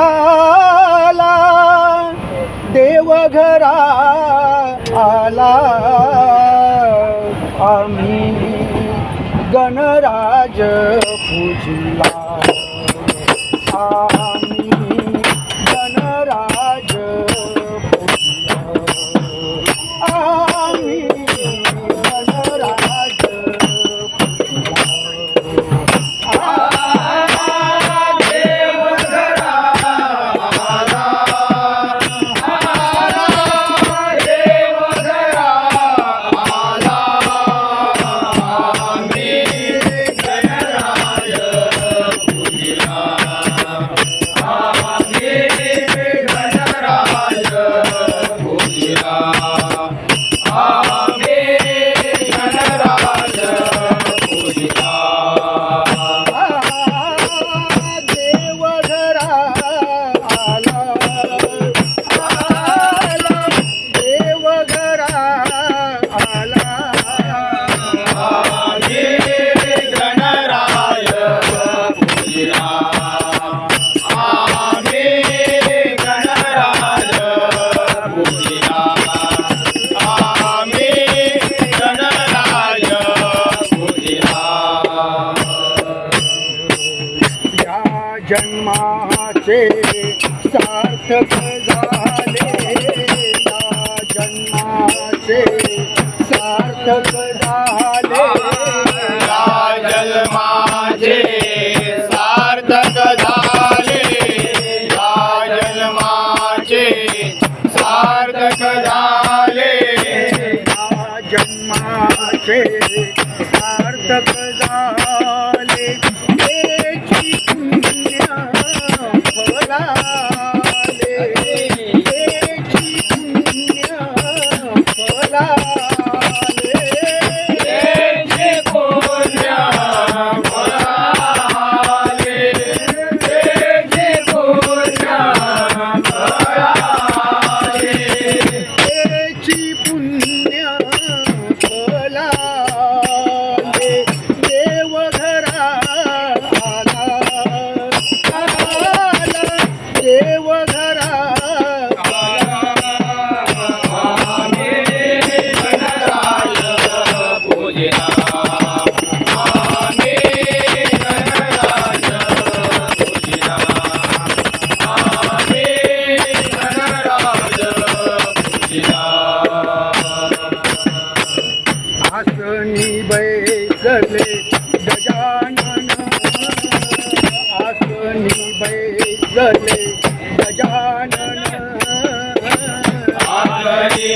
आला देवघरा आला. आम्ही गणराज पूजला. जन्माचे सार्थक झाले जन्माचे सार्थक झाले जन्माचे सार्थक झाले जन्माचे सार्थक झाले जन्माचे विठ्ठले गजानन आसनी बैसले गजानन। आसनी